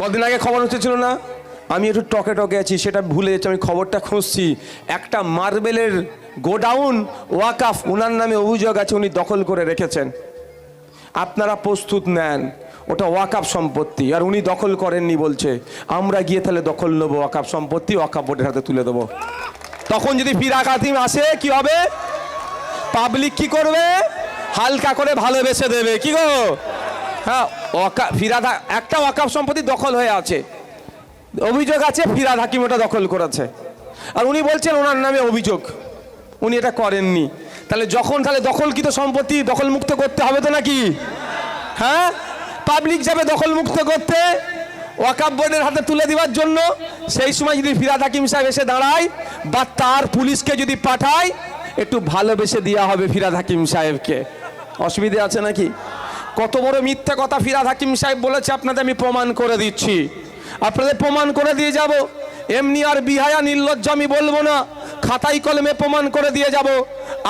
কদিন আগে খবর হচ্ছিল না? আমি একটু টকে টকে আছি, সেটা ভুলে যাচ্ছি, আমি খবরটা খুঁজছি। একটা মার্বেলের গোডাউন ওয়াকাফ ওনার নামে অভিযোগ আছে, উনি দখল করে রেখেছেন। আপনারা প্রস্তুত নেন, ওটা ওয়াকাফ সম্পত্তি, আর উনি দখল করেননি বলছে। আমরা গিয়ে তাহলে দখল নেব ওয়াকাফ সম্পত্তি, ওয়াকাফ বোর্ডের হাতে তুলে দেবো। তখন যদি ফিরা কাতিম আসে, কি হবে? পাবলিক কি করবে? হালকা করে ভালোবেসে দেবে, কি গো? হ্যাঁ ওয়াকা একটা ওয়াকাফ সম্পত্তি দখল হয়ে আছে। অভিযোগ আছে ফিরাদ হাকিম ওটা দখল করেছে। আর উনি বলছেন ওনার নামে অভিযোগ। উনি এটা করেননি। তাহলে যখন তাহলে দখলকৃত সম্পত্তি দখল মুক্ত করতে হবে তো নাকি? হ্যাঁ? পাবলিক যাবে দখল মুক্ত করতে। ওয়াকাব বোর্ডের হাতে তুলে দেওয়ার জন্য। সেই সময় যদি ফিরাদ হাকিম সাহেব এসে দাঁড়ায় বা তার পুলিশকে যদি পাঠায়, একটু ভালোবেসে দেওয়া হবে ফিরাদ হাকিম সাহেবকে। অসুবিধে আছে নাকি? কত বড় মিথ্যা কথা ফিরাদ হাকিম সাহেব বলেছে, আপনাদের আমি প্রমাণ করে দিচ্ছি। আপনাদের প্রমাণ করে দিয়ে যাব। এমনি আর বিহায়া নির্লজ্জ আমি বলব না, খাতাই কলমে প্রমাণ করে দিয়ে যাব।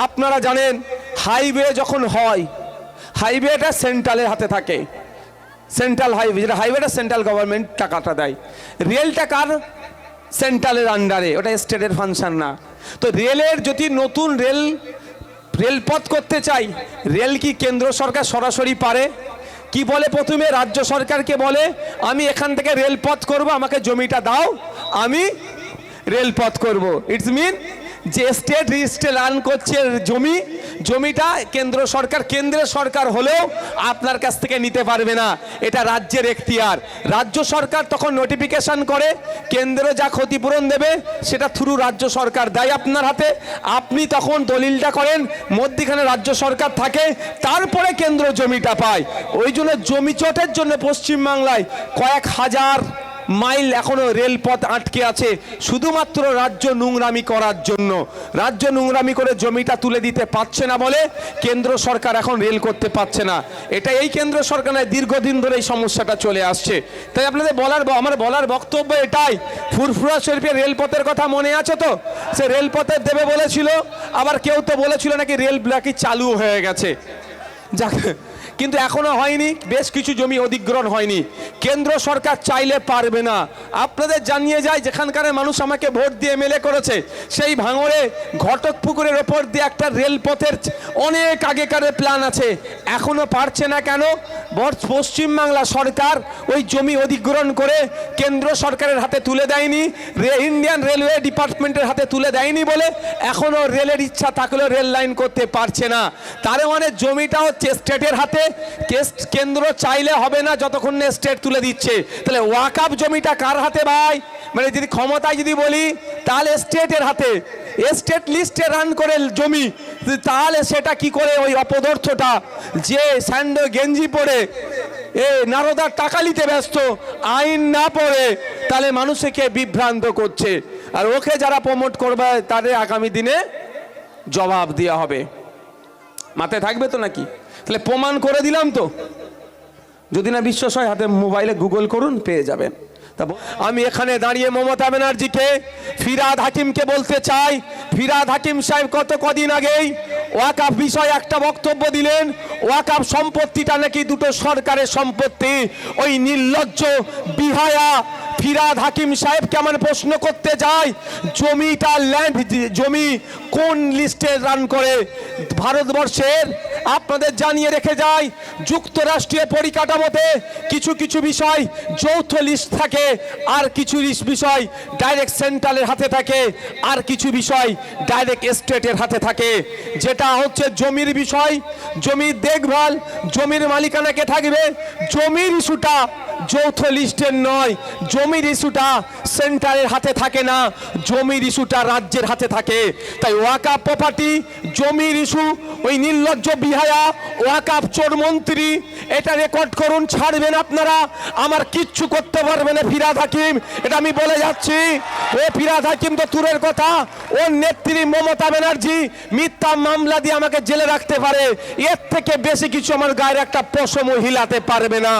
আপনারা জানেন, হাইওয়ে যখন হয়, হাইওয়েটা সেন্ট্রালের হাতে থাকে। সেন্ট্রাল হাইওয়ে, যেটা হাইওয়েটা সেন্ট্রাল গভর্নমেন্ট টাকাটা দেয়। রেলটা কার? সেন্ট্রালের আন্ডারে ওটা স্টেটের ফাংশন না। তো রেলের যদি নতুন রেল রেলপথ করতে চাই। রেল কি কেন্দ্র সরকার সরাসরি পারে? কি বলে প্রথমে? রাজ্য সরকারকে বলে, আমি এখান থেকে রেলপথ করব, আমাকে জমিটা দাও, আমি রেলপথ করব। ইটস মিন যে স্টেট রেজিস্ট্রে রান করছে জমি, জমিটা কেন্দ্র সরকার, কেন্দ্রের সরকার হলেও আপনার কাছ থেকে নিতে পারবে না। এটা রাজ্যের এখতিয়ার। রাজ্য সরকার তখন নোটিফিকেশন করে, কেন্দ্র যা ক্ষতিপূরণ দেবে সেটা থ্রু রাজ্য সরকার দেয় আপনার হাতে। আপনি তখন দলিলটা করেন, মধ্যিখানে রাজ্য সরকার থাকে, তারপরে কেন্দ্র জমিটা পায়। ওই জন্য জমি চটের জন্য পশ্চিমবাংলায় কয়েক হাজার মাইল এখনও রেলপথ আটকে আছে, শুধুমাত্র রাজ্য নোংরামি করার জন্য। রাজ্য নোংরামি করে জমিটা তুলে দিতে পারছে না বলে কেন্দ্র সরকার এখন রেল করতে পারছে না। এটা এই কেন্দ্র সরকার নয়, দীর্ঘদিন ধরে এই সমস্যাটা চলে আসছে। তাই আপনাদের বলার আমার বলার বক্তব্য এটাই, ফুরফুরা শরীফের রেলপথের কথা মনে আছে তো? সে রেলপথে দেবে বলেছিল, আবার কেউ তো বলেছিল নাকি রেল নাকি চালু হয়ে গেছে। যাক কিন্তু এখনও হয়নি, বেশ কিছু জমি অধিগ্রহণ হয়নি। কেন্দ্র সরকার চাইলে পারবে না। আপনাদের জানিয়ে যায় যেখানকার মানুষ আমাকে ভোট দিয়ে এমএলএ করেছে, সেই ভাঙড়ে ঘটক পুকুরের ওপর দিয়ে একটা রেলপথের অনেক আগেকার প্ল্যান আছে। এখনও পারছে না কেন? পশ্চিমবাংলা সরকার ওই জমি অধিগ্রহণ করে কেন্দ্র সরকারের হাতে তুলে দেয়নি ইন্ডিয়ান রেলওয়ে ডিপার্টমেন্টের হাতে তুলে দেয়নি বলে এখনও রেলের ইচ্ছা থাকলেও রেল লাইন করতে পারছে না। তার মানে জমিটা হচ্ছে স্টেটের হাতে কেস- কেন্দ্র চাইলে হবে না যতক্ষণ না স্টেট তুলে দিচ্ছে। তাহলে ওয়াকাপ জমিটা কার হাতে ভাই? মানে যদি ক্ষমতায় যদি বলি, তাহলে স্টেটের হাতে। স্টেট লিস্টে রান করে জমি। তাহলে সেটা কি করে ওই অপদার্থটা? যে স্যান্ডো গেঞ্জি পরে, এ নারদার টাকা নিতে ব্যস্ত, আইন না পড়ে, তাহলে মানুষকে বিভ্রান্ত করছে। আর ওকে যারা প্রমোট করবে, তাদের আগামী দিনে জবাব দেওয়া হবে। মাথায় থাকবে তো নাকি? তাহলে প্রমাণ করে দিলাম তো। যদি না বিশ্বাস হয়, হাতে মোবাইলে গুগল করুন, পেয়ে যাবেন। আমি এখানে দাঁড়িয়ে মমতা ব্যানার্জিকে, ফিরাদ হাকিমকে বলতে চাই। ফিরাদ হাকিম সাহেব কত কদিন আগেই ওয়াকাফ বিষয়ে একটা বক্তব্য দিলেন। ওয়াকাফ সম্পত্তিটা নাকি দুটো সরকারের সম্পত্তি। ওই নির্লজ্জ বিহায়া ফিরাদ হাকিম সাহেব কেমন প্রশ্ন করতে যায়? জমিটা ল্যান্ড জমি কোন লিস্টে রান করে? ভারতবর্ষের, আপনাদের জানিয়ে রেখে যায় যুক্তরাষ্ট্রীয় পরিকাঠামোতে কিছু কিছু বিষয় যৌথ লিস্ট থাকে, আর কিছু বিষয় ডাইরেক্ট সেন্ট্রালের হাতে থাকে, আর কিছু বিষয় ডাইরেক্ট স্টেটের হাতে থাকে। যেটা হচ্ছে জমির বিষয়, জমির দেখভাল, জমির মালিকানা কে থাকবে? জমির ইস্যুটা যৌথ লিস্টের নয় জমির ইস্যুটা সেন্টারের হাতে থাকে না জমির ইস্যুটা রাজ্যের হাতে থাকে। তাই ওয়াকাপ প্রপার্টি জমির ইস্যু ওই নির্লজ্জ বিহায়া ওয়াকাপ চোর মন্ত্রী, এটা রেকর্ড করুন, ছাড়বেন আপনারা। আমার কিচ্ছু করতে পারবে না ফিরাদ হাকিম, এটা আমি বলে যাচ্ছি। ও ফিরাদ হাকিম তো তুরের কথা, ওর নেত্রী মমতা ব্যানার্জি, মিথ্যা মামলা দিয়ে আমাকে জেলে রাখতে পারে। এর থেকে বেশি কিছু আমার গায়ের একটা পশমও হিলাতে পারবে না।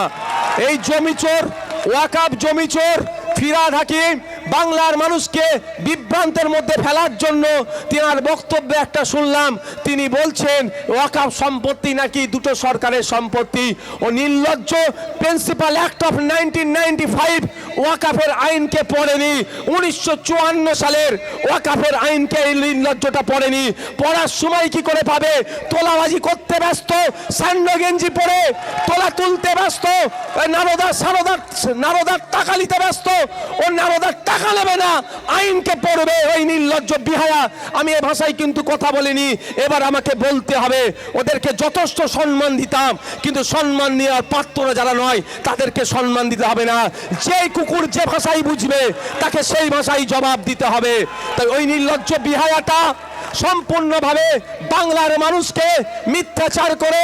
এই জমি চোর ওয়াকাপ জমি চোর ফিরাদ হাকিম বাংলার মানুষকে বিভ্রান্তের মধ্যে ফেলার জন্য তিনার বক্তব্যে একটা শুনলাম। তিনি বলছেন ওয়াকাফ সম্পত্তি নাকি দুটো সরকারের সম্পত্তি? ও নির্লজ্জ, principal act of nineteen ninety five ওয়াকাফের আইনকে পড়েনি। উনিশশো চুয়ান্ন সালের ওয়াকাফের আইনকে এই নির্লজ্জটা পড়েনি। পড়ার সময় কি করে পাবে? তোলাবাজি করতে ব্যস্ত স্যান্ডো গেঞ্জি পরে তোলা তুলতে ব্যস্ত নারদার সারদার নারদার টাকা নিতে ব্যস্ত, ও নারদার টাকা নেবে না আইনকে পড়বে ওই নির্লজ্জ বিহায়া। আমি এ ভাষায় কিন্তু কথা বলিনি, এবার আমাকে বলতে হবে, ওদেরকে যথেষ্ট সম্মান দিতাম, কিন্তু সম্মান নেওয়ার পাত্ররা যারা নয়, তাদেরকে সম্মান দিতে হবে না। যে কুকুর যে ভাষাই বুঝবে, তাকে সেই ভাষায় জবাব দিতে হবে। তাই ওই নির্লজ্জ বিহায়াটা সম্পূর্ণভাবে বাংলার মানুষকে মিথ্যাচার করে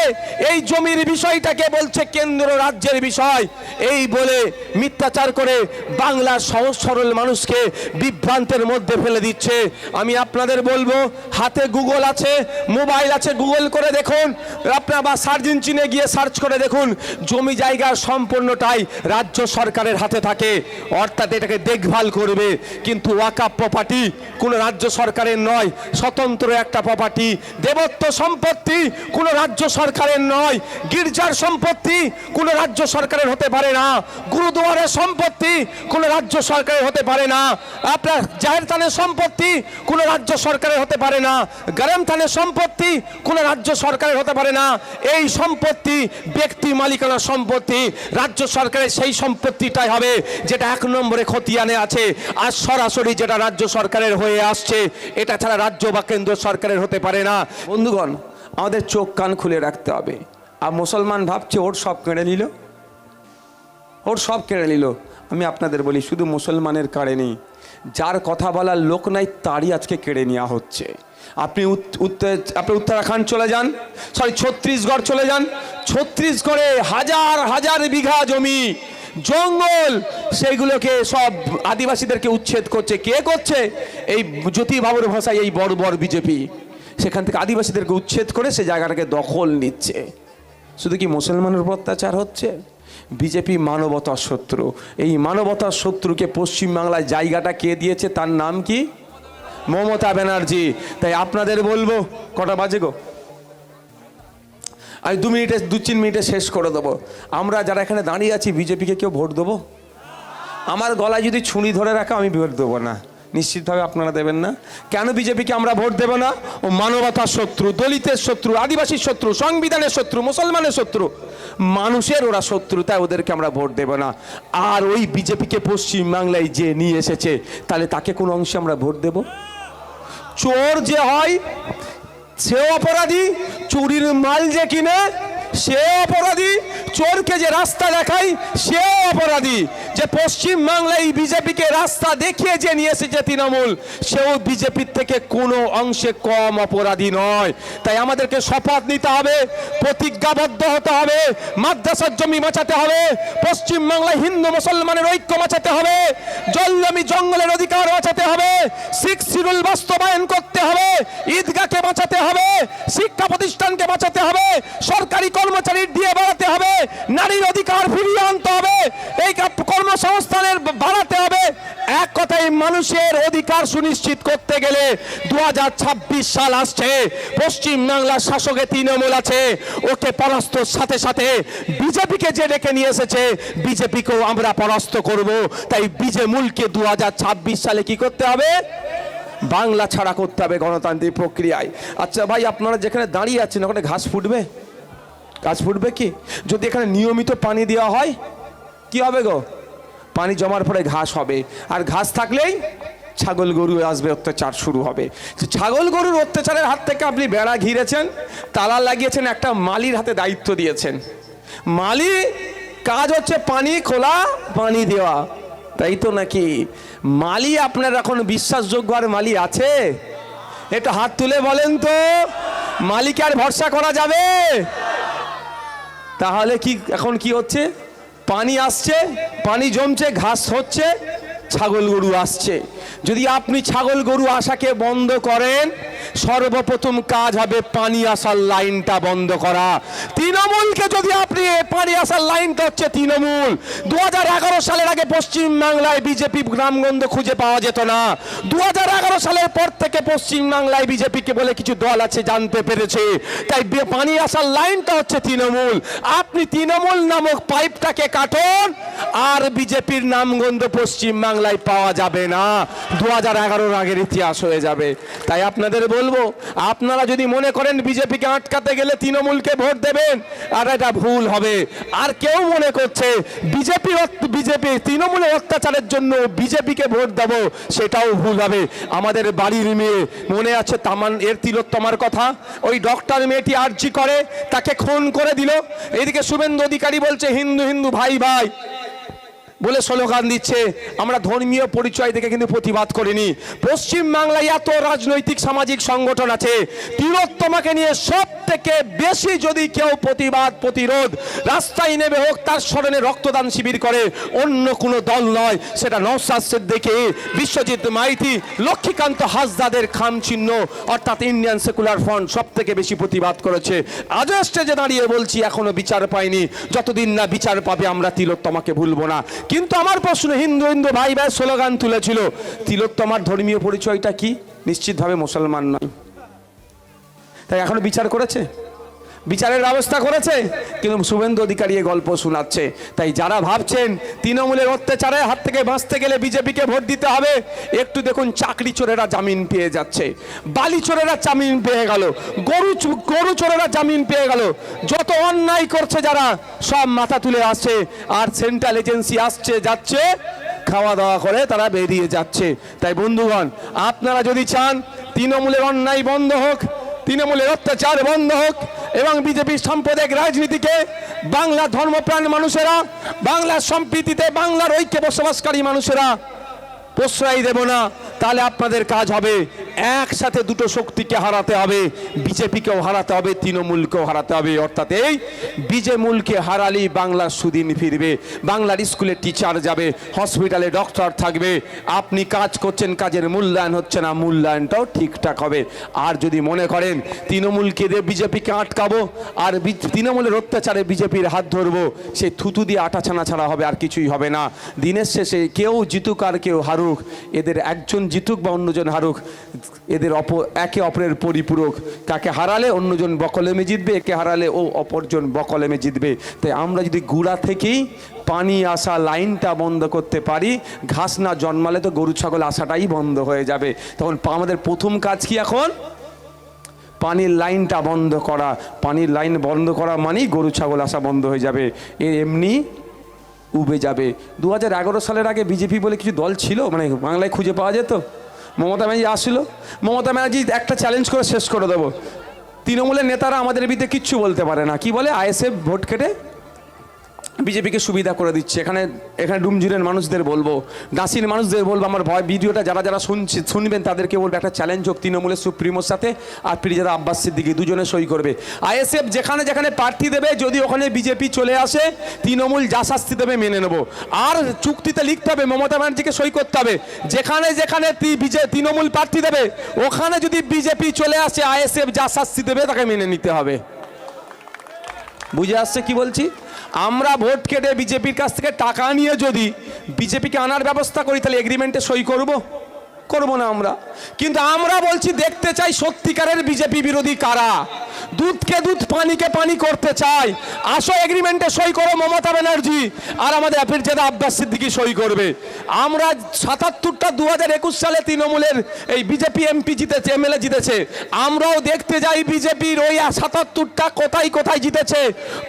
এই জমির বিষয়টাকে বলছে কেন্দ্র রাজ্যের বিষয়। এই বলে মিথ্যাচার করে বাংলার সহজ সরল মানুষকে বিভ্রান্তের মধ্যে ফেলে দিচ্ছে। আমি আপনাদের বলব, হাতে গুগল আছে, মোবাইল আছে গুগল করে দেখুন। আপনার বা সার্চ ইঞ্জিনে গিয়ে সার্চ করে দেখুন, জমি জায়গার সম্পূর্ণটাই রাজ্য সরকারের হাতে থাকে। অর্থাৎ এটাকে দেখভাল করবে। কিন্তু ওয়াকাপ প্রপার্টি কোনো রাজ্য সরকারের নয়, স্বতন্ত্র একটা প্রপার্টি দেবত্ব সম্পত্তি কোনো রাজ্য সরকারের নয়। গির্জার সম্পত্তি কোনো রাজ্য সরকারের হতে পারে না। গুরুদুয়ারের সম্পত্তি কোনো রাজ্য সরকারের হতে পারে না। আপনার জাহের থানের সম্পত্তি কোনো রাজ্য সরকারের হতে পারে না। গরম থানের সম্পত্তি কোনো রাজ্য সরকারের হতে পারে না। এই সম্পত্তি ব্যক্তি মালিকানা সম্পত্তি। রাজ্য সরকারের সেই সম্পত্তিটাই হবে যেটা এক নম্বরে খতিয়ানে আছে। আর সরাসরি যেটা রাজ্য সরকারের হয়ে আসছে, এটা ছাড়া রাজ্য বা কেন্দ্র সরকারের হতে পারে না। বন্ধুগণ, আমাদের চোখ কান খুলে রাখতে হবে। আর মুসলমান ভাবছে, ওর সব কেড়ে নিল? ওর সব কেড়ে নিল। আমি আপনাদের বলি, শুধু মুসলমানের কাড়ে নেই। যার কথা বলার লোক নাই, তারই আজকে কেড়ে নেওয়া হচ্ছে। আপনি উত্তর আপনি উত্তরাখণ্ড চলে যান। সরি ছত্রিশগড় চলে যান। ছত্রিশগড়ে হাজার হাজার বিঘা জমি, জঙ্গল, সেইগুলোকে সব আদিবাসীদেরকে উচ্ছেদ করছে। কে করছে? এই জ্যোতি বাবুর ভাষায় এই বড় বড় বিজেপি। সেখান থেকে আদিবাসীদেরকে উচ্ছেদ করে সে জায়গাটাকে দখল নিচ্ছে। শুধু কি মুসলমানের উপর অত্যাচার হচ্ছে? বিজেপি মানবতার শত্রু। এই মানবতার শত্রুকে পশ্চিমবাংলায় জায়গাটা কে দিয়েছে? তার নাম কি? মমতা ব্যানার্জি। তাই আপনাদের বলব, কটা বাজে গো? আমি দু মিনিটে, দু তিন মিনিটে শেষ করে দেবো। আমরা যারা এখানে দাঁড়িয়ে আছি, বিজেপিকে কেউ ভোট দেবো? আমার গলায় যদি ছুঁড়ি ধরে রাখা, আমি ভোট দেবো না। নিশ্চিতভাবে আপনারা দেবেন না। কেন বিজেপিকে আমরা ভোট দেবো না? ও মানবতার শত্রু, দলিতের শত্রু আদিবাসীর শত্রু, সংবিধানের শত্রু, মুসলমানের শত্রু, মানুষের ওরা শত্রু, তাই ওদেরকে আমরা ভোট দেবো না। আর ওই বিজেপিকে পশ্চিমবাংলায় যে নিয়ে এসেছে, তাহলে তাকে কোন অংশে আমরা ভোট দেব? চোর যে হয় সেও অপরাধী, চুরির মাল যে কিনে সেও অপরাধী চোরকে যে রাস্তা দেখায় সেও অপরাধী। যে পশ্চিম বাংলায় বিজেপিকে রাস্তা দেখিয়ে যে নিয়ে এসেছে তৃণমূল, সেও বিজেপির থেকে কোনো অংশে কম অপরাধী নয়। তাই আমাদেরকে শপথ নিতে হবে, প্রতিজ্ঞাবদ্ধ হতে হবে, মাদ্রাসার জমি বাঁচাতে হবে, পশ্চিম বাংলায় হিন্দু মুসলমানের ঐক্য বাঁচাতে হবে জল জমি জঙ্গলের অধিকার বাঁচাতে হবে সিক্স শিডিউল বাস্তবায়ন করতে হবে, ঈদগাহকে বাঁচাতে হবে, শিক্ষা প্রতিষ্ঠানকে বাঁচাতে হবে, সরকারি কর্মচারীর দিয়ে বাড়াতে হবে, নারীর অধিকার ফিরিয়ে আনতে হবে, এই কর্মসংস্থানের বাড়াতে হবে। এক কথায় মানুষের অধিকার সুনিশ্চিত করতে গেলে দু হাজার ছাব্বিশ সাল আসছে। পশ্চিম বাংলার শাসকে তৃণমূল আছে, ওকে পরাস্তর সাথে সাথে বিজেপিকে যে ডেকে নিয়ে এসেছে, বিজেপিকেও আমরা পরাস্ত করব। তাই বিজে মূলকে দু হাজার ছাব্বিশ সালে কি করতে হবে? বাংলা ছাড়া করতে হবে গণতান্ত্রিক প্রক্রিয়ায়। আচ্ছা ভাই, আপনারা যেখানে দাঁড়িয়ে আছেন, ওখানে ঘাস ফুটবে? ঘাস ফুটবে কি? যদি এখানে নিয়মিত পানি দেওয়া হয়, কি হবে গো? পানি জমার পরে ঘাস হবে। আর ঘাস থাকলেই ছাগল গরু আসবে, অত্যাচার শুরু হবে। ছাগল গরুর অত্যাচারের হাত থেকে আপনি বেড়া ঘিরেছেন, তালা লাগিয়েছেন, একটা মালির হাতে দায়িত্ব দিয়েছেন। মালি কাজ হচ্ছে পানি খোলা, পানি দেওয়া। তাই তো নাকি? মালি আপনার এখন বিশ্বাসযোগ্য আর মালি আছে? এটা হাত তুলে বলেন তো, মালিকে আর ভরসা করা যাবে? তাহলে কি এখন কি হচ্ছে? পানি আসছে, পানি জমছে, ঘাস হচ্ছে, ছাগল গরু আসছে। যদি আপনি ছাগল গরু আসাকে বন্ধ করেন সর্বপ্রথম কাজ হবে পানি আসার লাইনটা বন্ধ করা। তৃণমূলকে যদি আপনি পানি আসার লাইনটা হচ্ছে তৃণমূল, দুহাজার এগারো সালের আগে পশ্চিম বাংলায় বিজেপি গ্রামগন্ধ খুঁজে পাওয়া যেত না। দু হাজার এগারো সালের পর থেকে পশ্চিম বাংলায় বিজেপিকে বলে কিছু দল আছে জানতে পেরেছে। তাই পানি আসার লাইনটা হচ্ছে তৃণমূল। আপনি তৃণমূল নামক পাইপটাকে কাটুন, আর বিজেপির নামগন্ধ পশ্চিম বাংলায় পাওয়া যাবে না। দু হাজার এগারোর আগের ইতিহাস হয়ে যাবে। তাই আপনাদের বলব, আপনারা যদি মনে করেন বিজেপিকে আটকাতে গেলে তৃণমূলকে ভোট দেবেন, আর এটা ভুল হবে। আর কেউ মনে করছে বিজেপি বিজেপি তৃণমূলের অত্যাচারের জন্য বিজেপিকে ভোট দেবো, সেটাও ভুল হবে। আমাদের বাড়ির মেয়ে, মনে আছে তামান, এর তিলোত্তমার কথা? ওই ডক্টর মেয়েটি আর্জি করে, তাকে খুন করে দিল। এদিকে শুভেন্দু অধিকারী বলছে, হিন্দু হিন্দু, ভাই ভাই। বলে স্লোগান দিচ্ছে, আমরা ধর্মীয় পরিচয় থেকে কিন্তু প্রতিবাদ করিনি। পশ্চিম বাংলায় এত রাজনৈতিক সামাজিক সংগঠন আছে, তিলোত্তমাকে নিয়ে সব থেকে বেশি যদি কেউ প্রতিবাদ, প্রতিরোধ, রাস্তায় নেমে হোক, তার স্মরণে রক্তদান শিবির করে। অন্য কোনো দল নয়, সেটা নৌসাদ সিদ্দিকী, বিশ্বজিৎ মাইতি, লক্ষ্মীকান্ত হাসদাদের খাম চিহ্ন, অর্থাৎ ইন্ডিয়ান সেকুলার ফ্রন্ট সব থেকে বেশি প্রতিবাদ করেছে। আজও স্টেজে দাঁড়িয়ে বলছি, এখনও বিচার পাইনি। যতদিন না বিচার পাবে, আমরা তিলোত্তমাকে ভুলবো না। কিন্তু আমার প্রশ্ন হিন্দু হিন্দু ভাই ভাই স্লোগান তুলেছিল। তিলোত্তমার ধর্মীয় পরিচয়টা কি? নিশ্চিতভাবে মুসলমান নয়। তাই এখনও বিচার করেছে? বিচারের ব্যবস্থা করেছে। কিন্তু শুভেন্দু অধিকারী গল্প শোনাচ্ছে। তাই যারা ভাবছেন তৃণমূলের অত্যাচারের হাত থেকে বাঁচতে গেলে বিজেপিকে ভোট দিতে হবে, একটু দেখুন চাকরি চোরেরা জামিন পেয়ে যাচ্ছে। বালি চোরেরা জামিন পেয়ে গেল। গরু গরু চোরেরা জামিন পেয়ে গেল। যত অন্যায় করছে যারা, সব মাথা তুলে আসছে। আর সেন্ট্রাল এজেন্সি আসছে, যাচ্ছে, খাওয়া দাওয়া করে তারা বেরিয়ে যাচ্ছে। তাই বন্ধুগণ, আপনারা যদি চান, তৃণমূলের অন্যায় বন্ধ হোক তৃণমূলের অত্যাচার বন্ধ হোক এবং বিজেপির সাম্প্রদায়িক রাজনীতিকে বাংলা ধর্মপ্রাণ মানুষেরা বাংলার সম্প্রীতিতে বাংলার ঐক্যে বসবাসকারী মানুষেরা প্রশ্রয় দেব না। তাহলে আপনাদের কাজ হবে একসাথে দুটো শক্তিকে হারাতে হবে, বিজেপিকেও হারাতে হবে, তৃণমূলকেও হারাতে হবে। অর্থাৎ এই বিজেমূলকে হারালেই বাংলার সুদিন ফিরবে, বাংলার স্কুলে টিচার যাবে হসপিটালে ডক্টর থাকবে। আপনি কাজ করছেন, কাজের মূল্যায়ন হচ্ছে না, মূল্যায়নটাও ঠিকঠাক হবে। আর যদি মনে করেন তৃণমূলকে দিয়ে বিজেপিকে আটকাবো, আর তৃণমূলের অত্যাচারে বিজেপির হাত ধরবো সেই থুতু দিয়ে আটা ছানা ছাড়া হবে, আর কিছুই হবে না। দিনের শেষে কেউ জিতুক আর কেউ হারুক, এদের একজন জিতুক বা অন্যজন হারুক এদের অপ একে অপরের পরিপূরক। কাকে হারালে অন্যজন বকলেমে জিতবে, একে হারালে ও অপরজন বকলেমে জিতবে। তাই আমরা যদি গুড়া থেকেই পানি আসা লাইনটা বন্ধ করতে পারি, ঘাস না জন্মালে তো গরু, ছাগল আসাটাই বন্ধ হয়ে যাবে। তখন আমাদের প্রথম কাজ কি এখন? পানির লাইনটা বন্ধ করা। পানির লাইন বন্ধ করা মানেই গরু, ছাগল আসা বন্ধ হয়ে যাবে। এ এমনি উবে যাবে। দু হাজার এগারো সালের আগে বিজেপি বলে কিছু দল ছিল? মানে বাংলায় খুঁজে পাওয়া যেত? মমতা ব্যানার্জি আসছিল। মমতা ব্যানার্জি একটা চ্যালেঞ্জ করে শেষ করে দেবো। তৃণমূলের নেতারা আমাদের বিরুদ্ধে কিচ্ছু বলতে পারে না। কি বলে? আইএসএফ ভোট কেটে বিজেপিকে সুবিধা করে দিচ্ছে। এখানে এখানে ডুমজুরের মানুষদের বলব ডাসির মানুষদের বলব, আমার ভয়, ভিডিওটা যারা যারা শুনছে, শুনবেন, তাদেরকে বলব, একটা চ্যালেঞ্জ হোক তৃণমূলের সুপ্রিমোর সাথে, আর পিরিজাদা আব্বাস সিদ্দিকি, দুজনে সই করবে। আইএসএফ যেখানে যেখানে প্রার্থী দেবে, যদি ওখানে বিজেপি চলে আসে, তৃণমূল যা শাস্তি দেবে মেনে নেব। আর চুক্তিতে লিখতে হবে, মমতা ব্যানার্জিকে সই করতে হবে। যেখানে যেখানে তৃণমূল প্রার্থী দেবে, ওখানে যদি বিজেপি চলে আসে, আইএসএফ যা শাস্তি দেবে, তাকে মেনে নিতে হবে। বুঝে আসছে কি বলছি? আমরা ভোট কেটে বিজেপির কাছ থেকে টাকা নিয়ে যদি বিজেপিকে আনার ব্যবস্থা করি, তাহলে এগ্রিমেন্টে সই করব? করব না আমরা। কিন্তু আমরা বলছি, দেখতে চাই সত্যিকারের বিজেপি বিরোধী কারা। দুধকে দুধ, পানিকে পানি করতে চাই। আসো এগ্রিমেন্টে সই করো মমতা ব্যানার্জি। আর আমাদের অ্যাপির জেদা আব্বাস সিদ্দিকি সই করবে। আমরা সাতাত্তরটা দু হাজার একুশ সালে তৃণমূলের এই বিজেপি এমপি জিতেছে, এমএলএ জিতেছে। আমরাও দেখতে যাই বিজেপির ওই সাতাত্তরটা কোথায় কোথায় জিতেছে।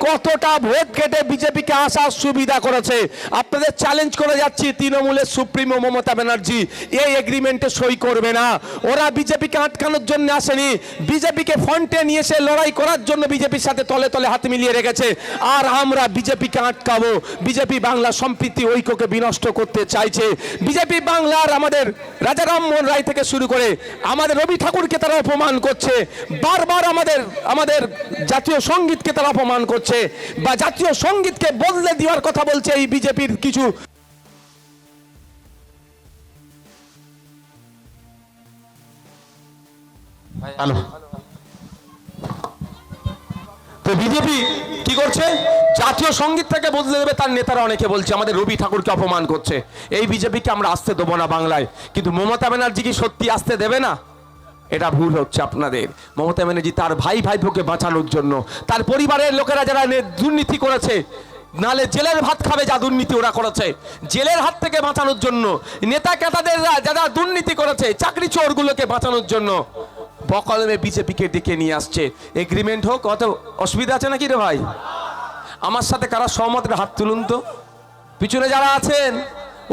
কতটা ভোট কেটে বিজেপিকে আসার সুবিধা করেছে। আপনাদের চ্যালেঞ্জ করে যাচ্ছি তৃণমূলের সুপ্রিমো মমতা ব্যানার্জি। এই এগ্রিমেন্টে সই করবে না। ওরা বিজেপিকে আটকানোর জন্য আসেনি। বিজেপিকে ফ্রন্টে নিয়ে এসে লড়াই করার জন্য বিজেপির সাথে তলে তলে হাত মিলিয়ে রেখেছে। আর আমরা বিজেপিকে আটকাবো। বিজেপি বাংলা সম্প্রীতি ঐক্যকে বিনষ্ট করতে চাইছে। বিজেপি বাংলার আমাদের রাজা রামমোহন রায় থেকে শুরু করে আমাদের রবি ঠাকুরকে তারা অপমান করছে। বারবার আমাদের আমাদের জাতীয় সঙ্গীতকে তারা অপমান করছে। বা জাতীয় সঙ্গীতকে বদলে দেওয়ার কথা বলছে এই বিজেপির কিছু হ্যালো। তো বিজেপি কি করছে? জাতীয় সংগীত থেকে বদলে দেবে তার নেতারা অনেকে বলছে, আমাদের রবি ঠাকুরকে অপমান করছে। এই বিজেপিকে আমরা আসতে দেবো না বাংলায়। কিন্তু মমতা ব্যানার্জি কি সত্যি আসতে দেবে না? এটা ভুল হচ্ছে আপনাদের। মমতা ব্যানার্জি তার ভাই ভাইপোকে বাঁচানোর জন্য, তার পরিবারের লোকেরা যারা দুর্নীতি করেছে, নালে জেলের ভাত খাবে যা দুর্নীতি ওরা করেছে। জেলের হাত থেকে বাঁচানোর জন্য নেতা কেতাদের যারা দুর্নীতি করেছে, চাকরি চোরগুলোকে বাঁচানোর জন্য বকলমে বিজেপিকে ডেকে নিয়ে আসছে। এগ্রিমেন্ট হোক, অত অসুবিধা আছে নাকি রে ভাই? আমার সাথে কারা সহমত হাত তুলুন তো। পিছনে যারা আছেন,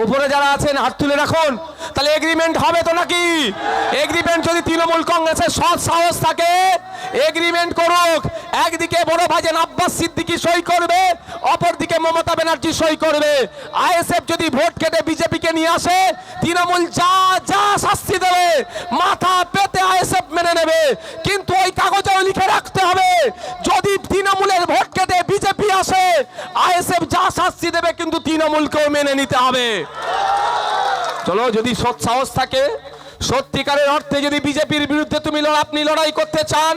উপরে যারা আছেন, হাত তুলে রাখুন। তাহলে এগ্রিমেন্ট হবে তো নাকি? এগ্রিমেন্ট যদি তৃণমূল কংগ্রেসের সৎ সাহস থাকে এগ্রিমেন্ট করুক। একদিকে বড় ভাইজান আব্বাস সিদ্দিকি সই করবে, অপরদিকে মমতা ব্যানার্জি সই করবে। আইএসএফ যদি ভোট কেটে বিজেপিকে নিয়ে আসে, তৃণমূল যা যা শাস্তি দেবে। মাথা পেতে আইএসএফ মেনে নেবে কিন্তু ওই কাগজে লিখে রাখতে হবে। যদি তৃণমূলের ভোট কেটে বিজেপি আসে, আইএসএফ যা শাস্তি দেবে কিন্তু তৃণমূলকেও মেনে নিতে হবে। চলো, যদি সৎ সাহস থাকে, সত্যিকারের অর্থে যদি বিজেপির বিরুদ্ধে তুমি আপনি লড়াই করতে চান,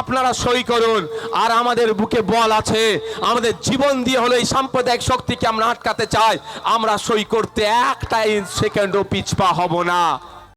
আপনারা সই করুন। আর আমাদের বুকে বল আছে, আমাদের জীবন দিয়ে হলো এই সাম্প্রদায়িক শক্তিকে আমরা আটকাতে চাই, আমরা সই করতে একটা সেকেন্ডও পিছপা হব না।